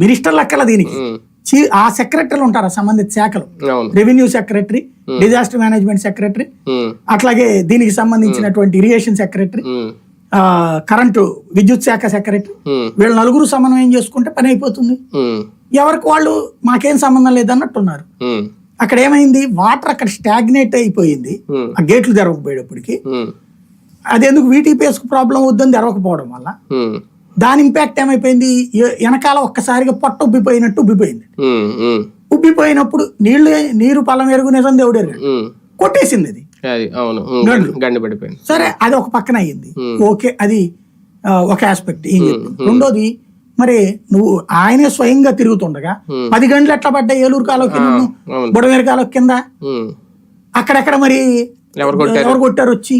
Minister లెక్కల దీనికి. ఆ సెక్రటరీలు ఉంటారు సంబంధిత శాఖలు. Revenue secretary disaster management secretary అట్లాగే దీనికి సంబంధించినటువంటి ఇరిగేషన్ సెక్రటరీ కరెంటు విద్యుత్ శాఖ సెక్రటరీ వీళ్ళ నలుగురు సమన్వయం చేసుకుంటే పని అయిపోతుంది. ఎవరికి వాళ్ళు మాకేం సంబంధం లేదన్నట్టున్నారు. అక్కడ ఏమైంది? వాటర్ అక్కడ స్టాగ్నేట్ అయిపోయింది. ఆ గేట్లు తెరవకపోయేటప్పటికి. అదెందుకు? వీటీపీఎస్ ప్రాబ్లం వద్దని తెరవకపోవడం వల్ల. దాని ఇంపాక్ట్ ఏమైపోయింది? వెనకాల ఒక్కసారిగా పొట్ట ఉబ్బిపోయినట్టు ఉబ్బిపోయింది. ఉబ్బిపోయినప్పుడు నీళ్ళు నీరు పలం ఎరుగు నిజం దేవుడు. కొట్టేసింది అది. సరే అది ఒక పక్కన అయ్యింది. ఓకే అది ఒక ఆస్పెక్ట్ రెండోది మరి నువ్వు ఆయనే స్వయంగా తిరుగుతుండగా. పది గంటలు ఎట్లా పడ్డా ఏలూరు కాలువ కింద? బుడమేరు కాలువ కింద? అక్కడెక్కడ మరి ఎవరు కొట్టారు? వచ్చి?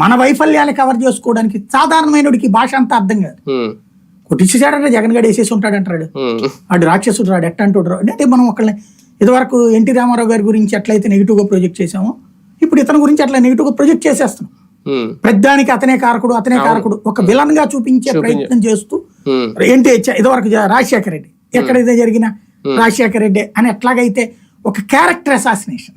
మన వైఫల్యాలు కవర్ చేసుకోవడానికి సాధారణమైనడికి భాష అంతా అర్థం కాదు. కొట్టించేసాడంటే జగన్ గడ వేసేసి ఉంటాడు అంటాడు. వాడు రాక్షసుడు రాడు ఎట్ట అంటాడు అంటే మనం ఒకళ్ళని ఇదివరకు ఎన్టీ రామారావు గారి గురించి ఎట్లయితే negative గా ప్రొజెక్ట్ చేసామో ఇప్పుడు ఇతని గురించి అట్లా negative గా ప్రొజెక్ట్ చేసేస్తున్నాం. పెద్దానికి అతనే కారకుడు అతనే కారకుడు ఒక విలన్గా చూపించే. ప్రయత్నం చేస్తూ ఏంటి ఇదివరకు రాజశేఖర రెడ్డి ఎక్కడైతే జరిగిన రాజశేఖర రెడ్డి అని ఎట్లాగైతే ఒక క్యారెక్టర్ అసాసినేషన్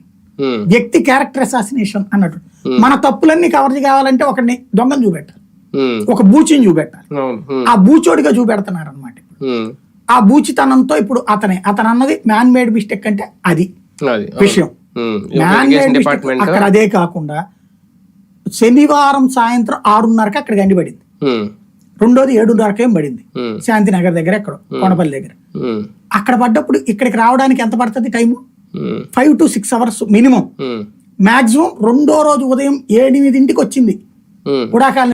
వ్యక్తి క్యారెక్టర్ అసాసినేషన్ అన్నట్టు. మన తప్పులన్నీ కవర్ కావాలంటే ఒకరిని దొంగను చూపెట్టాలి. ఉమ్, ఒక బూచిని చూపెట్టాలి. ఆ బూచోడిగా చూపెడుతున్నారు అనమాట ఆ బూచితనంతో ఇప్పుడు అతనే. అతను అన్నది మ్యాన్ మేడ్ మిస్టేక్ అంటే అది అది విషయం. మ్యాన్ మేడ్ అక్కడ అదే కాకుండా శనివారం సాయంత్రం ఆరున్నరకి అక్కడ గండి పడింది. రెండోది ఏడున్నరకి ఏం పడింది? శాంతినగర్ దగ్గర ఎక్కడ కొండపల్లి దగ్గర. అక్కడ పడ్డప్పుడు ఇక్కడికి రావడానికి ఎంత పడుతుంది time? Five to six hours minimum maximum రెండో రోజు ఉదయం ఎనిమిదింటికి వచ్చింది. ఉమ్. ఉడాకాల